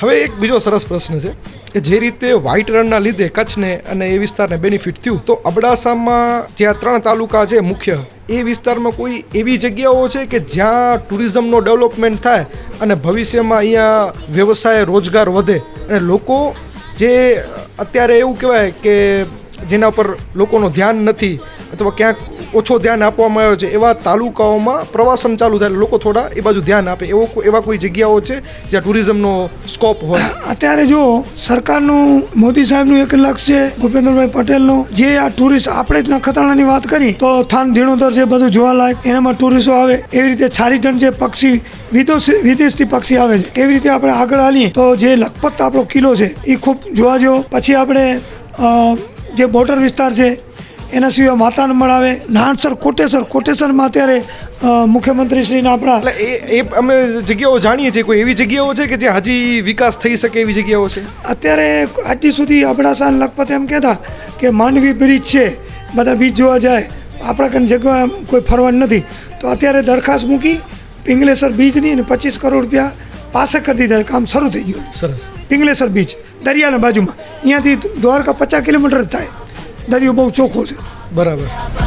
હવે એક બીજો સરસ પ્રશ્ન છે કે જે રીતે વ્હાઇટ રણના લીધે કચ્છને અને એ વિસ્તારને બેનિફિટ થયું, તો અબડાસામાં જ્યાં ત્રણ તાલુકા છે મુખ્ય, એ વિસ્તારમાં કોઈ એવી જગ્યાઓ છે કે જ્યાં ટુરિઝમનો ડેવલપમેન્ટ થાય અને ભવિષ્યમાં અહીંયા વ્યવસાય, રોજગાર વધે? અને લોકો જે અત્યારે એવું કહેવાય કે જેના પર લોકોનું ધ્યાન નથી, અથવા ક્યાંક ઓછો ધ્યાન આપવામાં આવ્યો છે. એવા તાલુકાઓમાં પ્રવાસન ચાલુ થાય લોકો થોડા એ બાજુ ધ્યાન આપે. એવો એવા કોઈ જગ્યાઓ છે જ્યાં ટુરિઝમનો સ્કોપ હોય? અત્યારે જો સરકારનું, મોદી સાહેબનું એક લક્ષ્ય છે, ભૂપેન્દ્રભાઈ પટેલનું, જે આ ટુરિસ્ટ આપણે જ નખત્રાણાની વાત કરી, તો થાન ધીણોધર છે, બધું જોવાલાયક એનામાં ટુરિસ્ટો આવે, એવી રીતે છારીટન જે પક્ષી, વિદેશ વિદેશથી પક્ષી આવે છે. એવી રીતે આપણે આગળ હાલીએ, તો જે લખપત આપણો કિલ્લો છે એ ખૂબ જોવા જેવો. પછી આપણે જે બોર્ડર વિસ્તાર છે એના સિવાય માતાને મળાવે. નાણસર કોટેશ્વર કોટેશ્વરમાં અત્યારે મુખ્યમંત્રીશ્રીના આપણા એ એ અમે જગ્યાઓ જાણીએ છીએ. કોઈ એવી જગ્યાઓ છે કે જ્યાં હજી વિકાસ થઈ શકે એવી જગ્યાઓ છે? અત્યારે આજની સુધી અબડાસા અને લખપત એમ કહેતા કે માંડવી બ્રિજ છે બધા બીજ જોવા જાય. આપણા કંઈ જગ્યા કોઈ ફરવાનું નથી. તો અત્યારે દરખાસ્ત મૂકી પિંગલેસર બીચની અને પચીસ કરોડ રૂપિયા પાસે કરી દીધા કામ શરૂ થઈ ગયું. સરસ. પિંગલેસર બીચ દરિયાના બાજુમાં. અહીંયાથી દ્વારકા પચાસ કિલોમીટર જ થાય. દરિયો બહુ ચોખ્ખો છે. બરાબર.